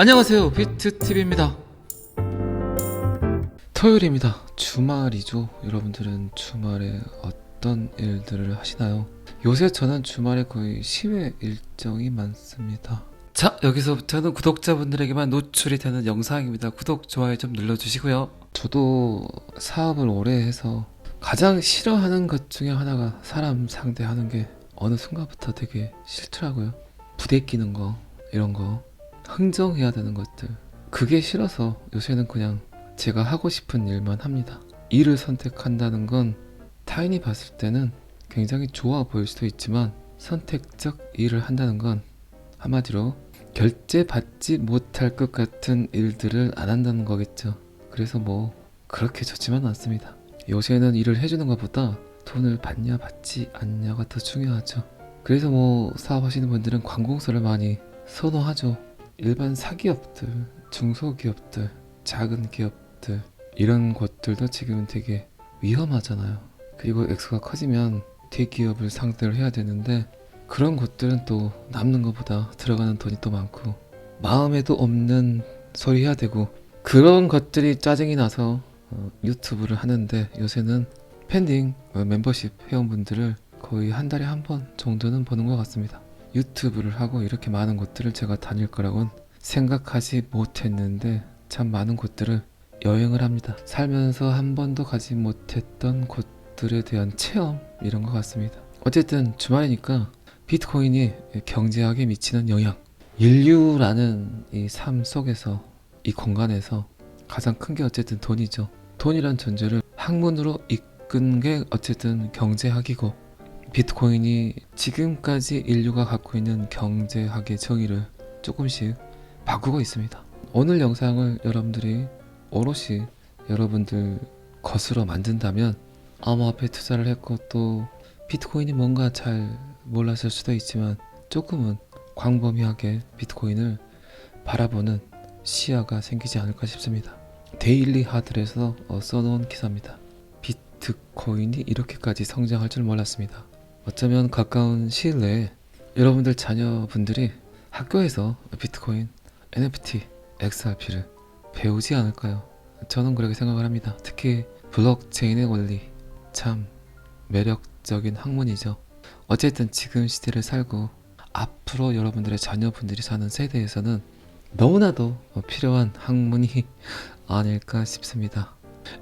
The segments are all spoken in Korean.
안녕하세요. 비트TV입니다. 토요일입니다. 주말이죠. 여러분들은 주말에 어떤 일들을 하시나요? 요새 저는 주말에 거의 시외 일정이 많습니다. 자 여기서부터는 구독자분들에게만 노출이 되는 영상입니다. 구독 좋아요 좀 눌러주시고요. 저도 사업을 오래 해서 가장 싫어하는 것 중에 하나가 사람 상대하는 게 어느 순간부터 되게 싫더라고요. 부대끼는 거 이런 거 흥정해야 되는 것들. 그게 싫어서 요새는 그냥 제가 하고 싶은 일만 합니다. 일을 선택한다는 건 타인이 봤을 때는 굉장히 좋아 보일 수도 있지만 선택적 일을 한다는 건 한마디로 결제 받지 못할 것 같은 일들을 안 한다는 거겠죠. 그래서 뭐 그렇게 좋지만 않습니다. 요새는 일을 해주는 것보다 돈을 받냐 받지 않냐가 더 중요하죠. 그래서 뭐 사업하시는 분들은 관공서를 많이 선호하죠 일반 사기업들, 중소기업들, 작은 기업들 이런 곳들도 지금 되게 위험하잖아요. 그리고 액수가 커지면 대기업을 상대로 해야 되는데 그런 곳들은 또 남는 것보다 들어가는 돈이 또 많고 마음에도 없는 소리 해야 되고 그런 것들이 짜증이 나서 어, 유튜브를 하는데 요새는 팬딩 어, 멤버십 회원분들을 거의 한 달에 한 번 정도는 보는 것 같습니다. 유튜브를 하고 이렇게 많은 곳들을 제가 다닐 거라고는 생각하지 못했는데 참 많은 곳들을 여행을 합니다. 살면서 한 번도 가지 못했던 곳들에 대한 체험 이런 것 같습니다. 어쨌든 주말이니까 비트코인이 경제학에 미치는 영향 인류라는 이 삶 속에서 이 공간에서 가장 큰 게 어쨌든 돈이죠. 돈이란 존재를 학문으로 이끈 게 어쨌든 경제학이고 비트코인이 지금까지 인류가 갖고 있는 경제학의 정의를 조금씩 바꾸고 있습니다. 오늘 영상을 여러분들이 오롯이 여러분들 것으로 만든다면 암호화폐 투자를 했고 또 비트코인이 뭔가 잘 몰랐을 수도 있지만 조금은 광범위하게 비트코인을 바라보는 시야가 생기지 않을까 싶습니다. 데일리 하드에서 어, 써놓은 기사입니다. 비트코인이 이렇게까지 성장할 줄 몰랐습니다. 어쩌면 가까운 시일 내에 여러분들 자녀분들이 학교에서 비트코인, NFT, XRP를 배우지 않을까요? 저는 그렇게 생각을 합니다. 특히 블록체인의 원리 참 매력적인 학문이죠. 어쨌든 지금 시대를 살고 앞으로 여러분들의 자녀분들이 사는 세대에서는 너무나도 필요한 학문이 아닐까 싶습니다.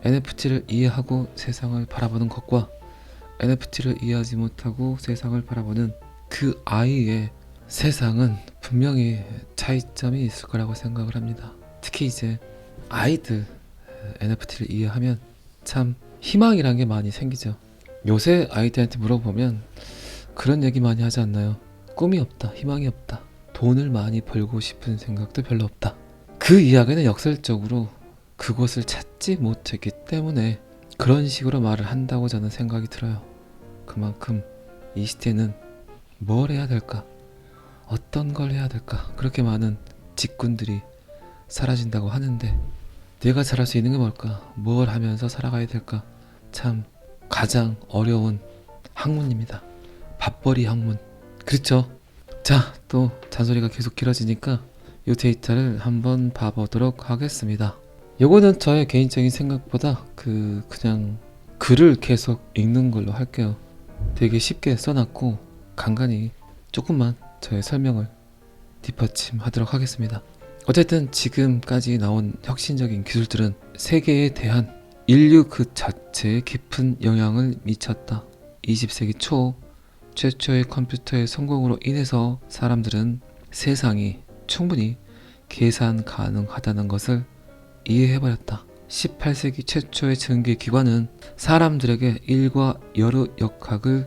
NFT를 이해하고 세상을 바라보는 것과 NFT를 이해하지 못하고 세상을 바라보는 그 아이의 세상은 분명히 차이점이 있을 거라고 생각을 합니다. 특히 이제 아이들 NFT를 이해하면 참 희망이란 게 많이 생기죠. 요새 아이들한테 물어보면 그런 얘기 많이 하지 않나요? 꿈이 없다, 희망이 없다, 돈을 많이 벌고 싶은 생각도 별로 없다. 그 이야기는 역설적으로 그것을 찾지 못했기 때문에 그런 식으로 말을 한다고 저는 생각이 들어요. 그만큼 이 시대는 뭘 해야 될까? 어떤 걸 해야 될까? 그렇게 많은 직군들이 사라진다고 하는데 내가 잘할 수 있는 게 뭘까? 뭘 하면서 살아가야 될까? 참 가장 어려운 학문입니다. 밥벌이 학문. 그렇죠? 자, 또 잔소리가 계속 길어지니까 이 데이터를 한번 봐보도록 하겠습니다. 요거는 저의 개인적인 생각보다 그 그냥 글을 계속 읽는 걸로 할게요. 되게 쉽게 써놨고 간간히 조금만 저의 설명을 뒷받침하도록 하겠습니다. 어쨌든 지금까지 나온 혁신적인 기술들은 세계에 대한 인류 그 자체에 깊은 영향을 미쳤다. 20세기 초 최초의 컴퓨터의 성공으로 인해서 사람들은 세상이 충분히 계산 가능하다는 것을 이해해버렸다. 18세기 최초의 전기 기관은 사람들에게 일과 여러 역학을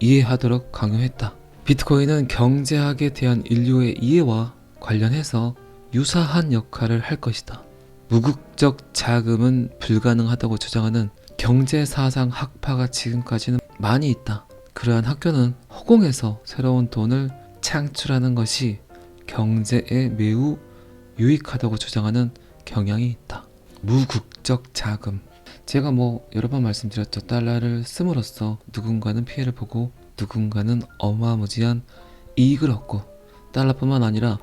이해하도록 강요했다. 비트코인은 경제학에 대한 인류의 이해와 관련해서 유사한 역할을 할 것이다. 무국적 자금은 불가능하다고 주장하는 경제사상 학파가 지금까지는 많이 있다. 그러한 학교는 허공에서 새로운 돈을 창출하는 것이 경제에 매우 유익하다고 주장하는 경향이 있다. 무국적 자금. 제가 뭐 여러 번 말씀드렸죠. 달러를 씀으로써 누군가는 피해를 보고 누군가는 어마무지한 이익을 얻고 달러뿐만 아니라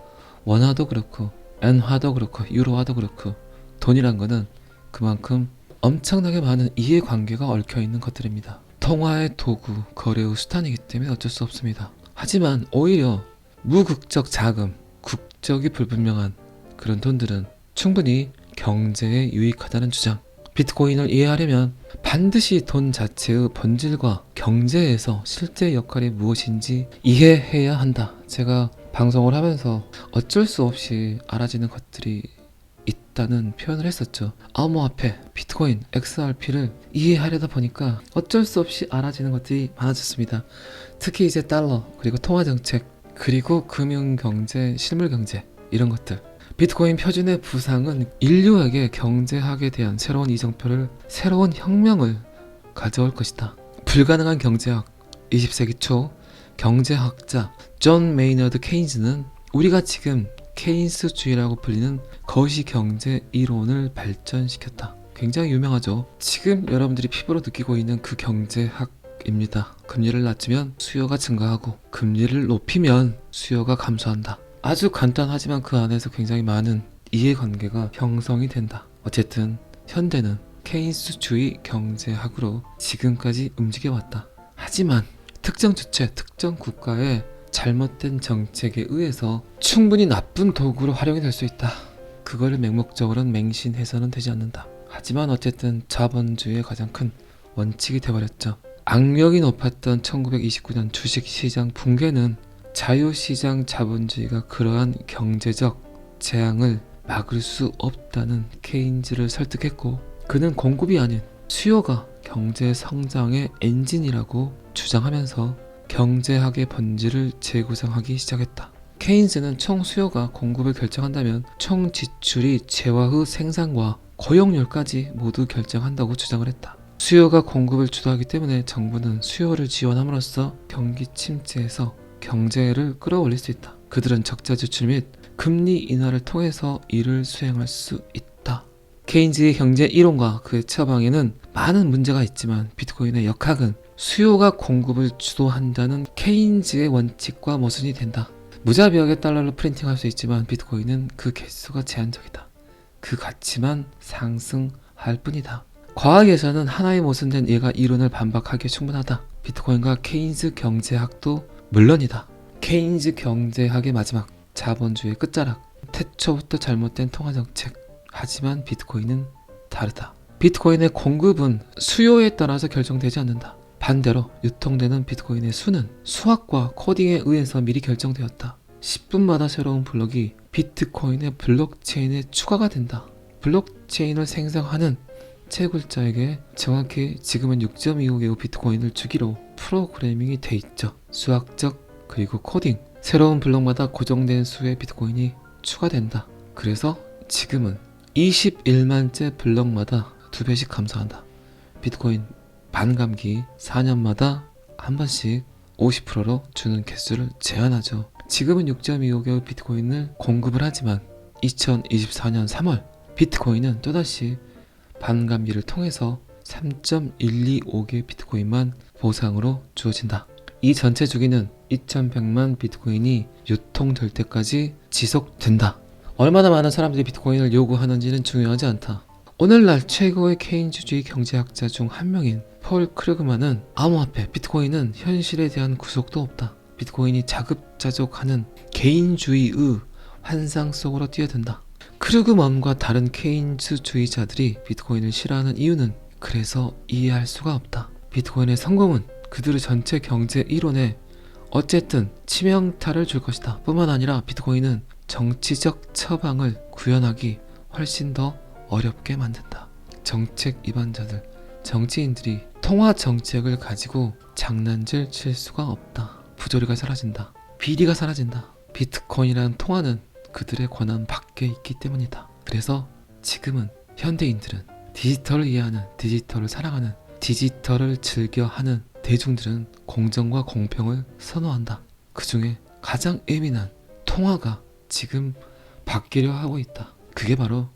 원화도 그렇고 엔화도 그렇고 유로화도 그렇고 돈이란 거는 그만큼 엄청나게 많은 이해관계가 얽혀 있는 것들입니다. 통화의 도구, 거래의 수단이기 때문에 어쩔 수 없습니다. 하지만 오히려 무국적 자금, 국적이 불분명한 그런 돈들은 충분히 경제에 유익하다는 주장. 비트코인을 이해하려면 반드시 돈 자체의 본질과 경제에서 실제 역할이 무엇인지 이해해야 한다. 제가 방송을 하면서 어쩔 수 없이 알아지는 것들이 있다는 표현을 했었죠. 암호화폐, 비트코인, XRP를 이해하려다 보니까 어쩔 수 없이 알아지는 것들이 많아졌습니다. 특히 이제 달러, 그리고 통화정책, 그리고 금융경제, 실물경제, 이런 것들. 비트코인 표준의 부상은 인류에게 경제학에 대한 새로운 이정표를, 새로운 혁명을 가져올 것이다. 불가능한 경제학, 20세기 초 경제학자 존 메이너드 케인즈는 우리가 지금 케인스주의라고 불리는 거시 경제 이론을 발전시켰다. 굉장히 유명하죠. 지금 여러분들이 피부로 느끼고 있는 그 경제학 입니다. 금리를 낮추면 수요가 증가하고 금리를 높이면 수요가 감소한다. 아주 간단하지만 그 안에서 굉장히 많은 이해관계가 형성이 된다. 어쨌든 현대는 케인스주의 경제학으로 지금까지 움직여왔다. 하지만 특정 주체, 특정 국가의 잘못된 정책에 의해서 충분히 나쁜 도구로 활용이 될 수 있다. 그거를 맹목적으로는 맹신해서는 되지 않는다. 하지만 어쨌든 자본주의의 가장 큰 원칙이 되어버렸죠. 악력이 높았던 1929년 주식시장 붕괴는 자유시장 자본주의가 그러한 경제적 재앙을 막을 수 없다는 케인즈를 설득했고 그는 공급이 아닌 수요가 경제 성장의 엔진이라고 주장하면서 경제학의 본질을 재구성하기 시작했다. 케인즈는 총 수요가 공급을 결정한다면 총 지출이 재화의 생산과 고용률까지 모두 결정한다고 주장을 했다. 수요가 공급을 주도하기 때문에 정부는 수요를 지원함으로써 경기 침체에서 경제를 끌어올릴 수 있다. 그들은 적자 지출 및 금리 인하를 통해서 이를 수행할 수 있다. 케인즈의 경제 이론과 그의 처방에는 많은 문제가 있지만 비트코인의 역학은 수요가 공급을 주도한다는 케인즈의 원칙과 모순이 된다. 무자비하게 달러를 프린팅할 수 있지만 비트코인은 그 개수가 제한적이다. 그 가치만 상승할 뿐이다. 과학에서는 하나의 모순된 예가 이론을 반박하기에 충분하다. 비트코인과 케인즈 경제학도 물론이다. 케인즈 경제학의 마지막 자본주의의 끝자락 태초부터 잘못된 통화정책 하지만 비트코인은 다르다. 비트코인의 공급은 수요에 따라서 결정되지 않는다. 반대로 유통되는 비트코인의 수는 수학과 코딩에 의해서 미리 결정되었다. 10분마다 새로운 블록이 비트코인의 블록체인에 추가가 된다. 블록체인을 생성하는 채굴자에게 정확히 지금은 6.25개의 비트코인을 주기로 프로그래밍이 돼 있죠. 수학적 그리고 코딩 새로운 블록마다 고정된 수의 비트코인이 추가된다. 그래서 지금은 21만째 블록마다 두 배씩 감소한다. 비트코인 반감기 4년마다 한 번씩 50%로 주는 개수를 제한하죠. 지금은 6.25개의 비트코인을 공급을 하지만 2024년 3월 비트코인은 또다시 반감기를 통해서 3.125개 비트코인만 보상으로 주어진다. 이 전체 주기는 2100만 비트코인이 유통될 때까지 지속된다. 얼마나 많은 사람들이 비트코인을 요구하는지는 중요하지 않다. 오늘날 최고의 케인즈주의 경제학자 중 한 명인 폴 크루그만은 암호화폐 비트코인은 현실에 대한 구속도 없다. 비트코인이 자급자족하는 개인주의의 환상 속으로 뛰어든다. 크루그먼과 다른 케인즈주의자들이 비트코인을 싫어하는 이유는 그래서 이해할 수가 없다. 비트코인의 성공은 그들의 전체 경제 이론에 어쨌든 치명타를 줄 것이다. 뿐만 아니라 비트코인은 정치적 처방을 구현하기 훨씬 더 어렵게 만든다. 정책 위반자들, 정치인들이 통화 정책을 가지고 장난질 칠 수가 없다. 부조리가 사라진다. 비리가 사라진다. 비트코인이라는 통화는 그들의 권한 밖에 있기 때문이다. 그래서 지금은 현대인들은 디지털을 이해하는, 디지털을 사랑하는, 디지털을 즐겨하는 대중들은 공정과 공평을 선호한다. 그 중에 가장 예민한 통화가 지금 바뀌려 하고 있다. 그게 바로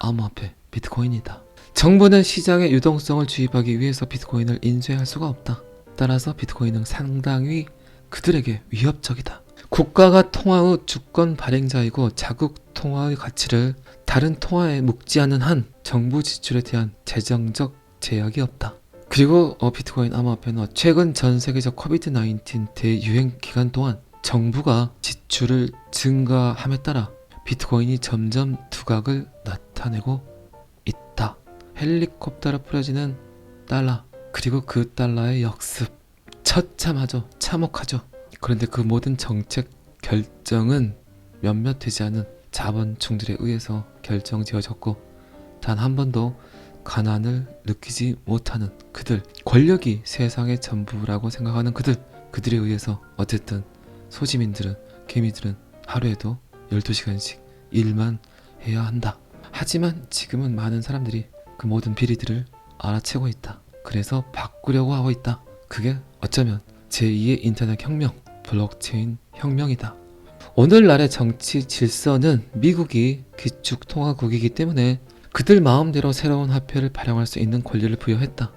암호화폐 비트코인이다. 정부는 시장의 유동성을 주입하기 위해서 비트코인을 인수할 수가 없다. 따라서 비트코인은 상당히 그들에게 위협적이다. 국가가 통화의 주권 발행자이고 자국 통화의 가치를 다른 통화에 묶지 않는 한 정부 지출에 대한 재정적 제약이 없다. 그리고 어, 비트코인 암호화폐는 최근 전 세계적 코비드 19 대유행 기간 동안 정부가 지출을 증가함에 따라 비트코인이 점점 두각을 나타내고 있다. 헬리콥터로 뿌려지는 달러 그리고 그 달러의 역습 처참하죠. 참혹하죠. 그런데 그 모든 정책 결정은 몇몇 되지 않은 자본충들에 의해서 결정지어졌고 단 한 번도 가난을 느끼지 못하는 그들 권력이 세상의 전부라고 생각하는 그들 그들에 의해서 어쨌든 소지민들은 개미들은 하루에도 12시간씩 일만 해야 한다. 하지만 지금은 많은 사람들이 그 모든 비리들을 알아채고 있다. 그래서 바꾸려고 하고 있다. 그게 어쩌면 제2의 인터넷 혁명, 블록체인 혁명이다. 오늘날의 정치 질서는 미국이 기축 통화국이기 때문에 그들 마음대로 새로운 화폐를 발행할 수 있는 권리를 부여했다.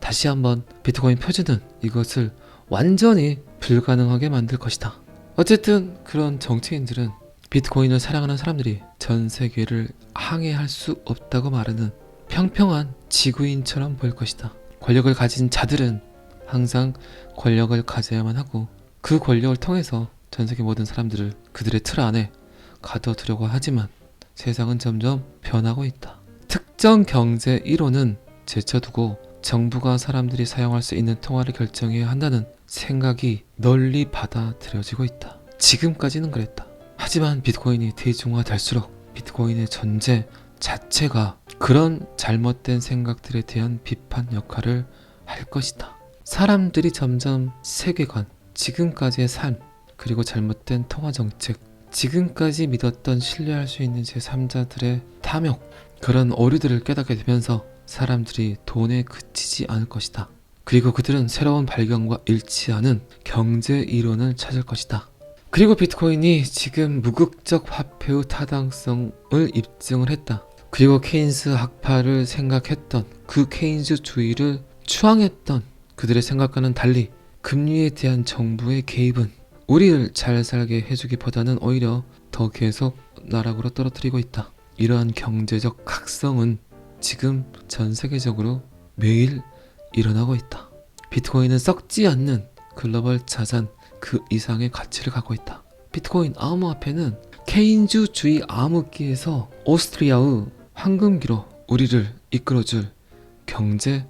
다시 한번 비트코인 표준은 이것을 완전히 불가능하게 만들 것이다. 어쨌든 그런 정치인들은 비트코인을 사랑하는 사람들이 전 세계를 항해할 수 없다고 말하는 평평한 지구인처럼 보일 것이다. 권력을 가진 자들은 항상 권력을 가져야만 하고 그 권력을 통해서 전 세계 모든 사람들을 그들의 틀 안에 가둬두려고 하지만 세상은 점점 변하고 있다. 특정 경제 이론은 제쳐두고 정부가 사람들이 사용할 수 있는 통화를 결정해야 한다는 생각이 널리 받아들여지고 있다. 지금까지는 그랬다. 하지만 비트코인이 대중화될수록 비트코인의 존재 자체가 그런 잘못된 생각들에 대한 비판 역할을 할 것이다. 사람들이 점점 세계관, 지금까지의 삶, 그리고 잘못된 통화 정책, 지금까지 믿었던 신뢰할 수 있는 제3자들의 탐욕, 그런 오류들을 깨닫게 되면서 사람들이 돈에 그치지 않을 것이다. 그리고 그들은 새로운 발견과 일치하는 경제 이론을 찾을 것이다. 그리고 비트코인이 지금 무국적 화폐의 타당성을 입증을 했다. 그리고 케인스 학파를 생각했던 그 케인즈주의를 추앙했던 그들의 생각과는 달리 금리에 대한 정부의 개입은 우리를 잘 살게 해주기보다는 오히려 더 계속 나락으로 떨어뜨리고 있다. 이러한 경제적 각성은 지금 전 세계적으로 매일 일어나고 있다. 비트코인은 썩지 않는 글로벌 자산 그 이상의 가치를 갖고 있다. 비트코인 암호화폐는 케인주주의 암흑기에서 오스트리아의 황금기로 우리를 이끌어줄 경제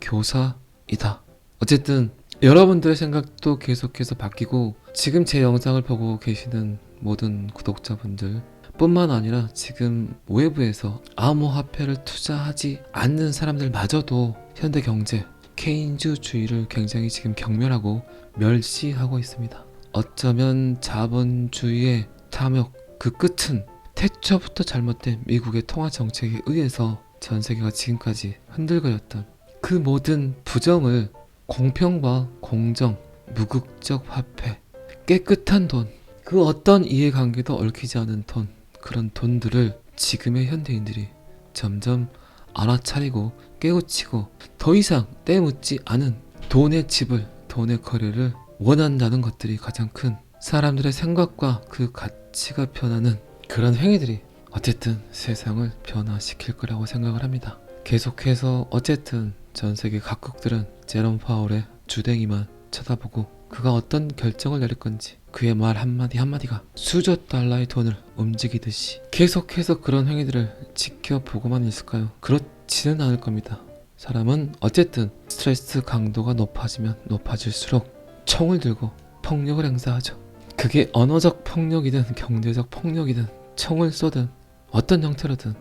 교사이다. 어쨌든 여러분들의 생각도 계속해서 바뀌고 지금 제 영상을 보고 계시는 모든 구독자분들 뿐만 아니라 지금 외부에서 암호화폐를 투자하지 않는 사람들마저도 현대 경제 케인주주의를 굉장히 지금 경멸하고 멸시하고 있습니다. 어쩌면 자본주의의 탐욕 그 끝은 태초부터 잘못된 미국의 통화 정책에 의해서 전 세계가 지금까지 흔들거렸던 그 모든 부정을 공평과 공정, 무국적 화폐, 깨끗한 돈, 그 어떤 이해관계도 얽히지 않은 돈, 그런 돈들을 지금의 현대인들이 점점 알아차리고 깨우치고 더 이상 떼묻지 않은 돈의 집을, 돈의 거래를 원한다는 것들이 가장 큰 사람들의 생각과 그 가치가 변하는 그런 행위들이 어쨌든 세상을 변화시킬 거라고 생각을 합니다. 계속해서 어쨌든 전 세계 각국들은 제롬 파월의 주댕이만 쳐다보고 그가 어떤 결정을 내릴 건지 그의 말 한마디 한마디가 수조 달러의 돈을 움직이듯이 계속해서 그런 행위들을 지켜보고만 있을까요? 그렇지는 않을 겁니다. 사람은 어쨌든 스트레스 강도가 높아지면 높아질수록 총을 들고 폭력을 행사하죠. 그게 언어적 폭력이든 경제적 폭력이든 총을 쏘든 어떤 형태로든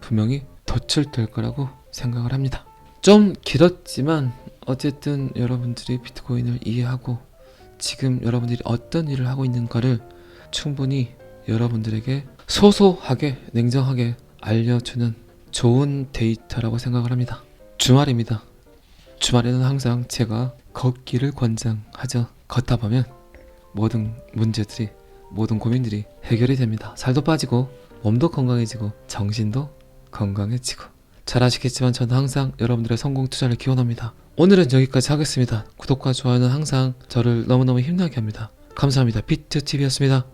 분명히 도출될 거라고 생각을 합니다. 좀 길었지만 어쨌든 여러분들이 비트코인을 이해하고 지금 여러분들이 어떤 일을 하고 있는가를 충분히 여러분들에게 소소하게 냉정하게 알려주는 좋은 데이터라고 생각을 합니다. 주말입니다. 주말에는 항상 제가 걷기를 권장하죠. 걷다 보면 모든 문제들이 모든 고민들이 해결이 됩니다. 살도 빠지고 몸도 건강해지고 정신도 건강해지고 잘 아시겠지만 저는 항상 여러분들의 성공 투자를 기원합니다. 오늘은 여기까지 하겠습니다. 구독과 좋아요는 항상 저를 너무너무 힘나게 합니다. 감사합니다. 비트TV였습니다.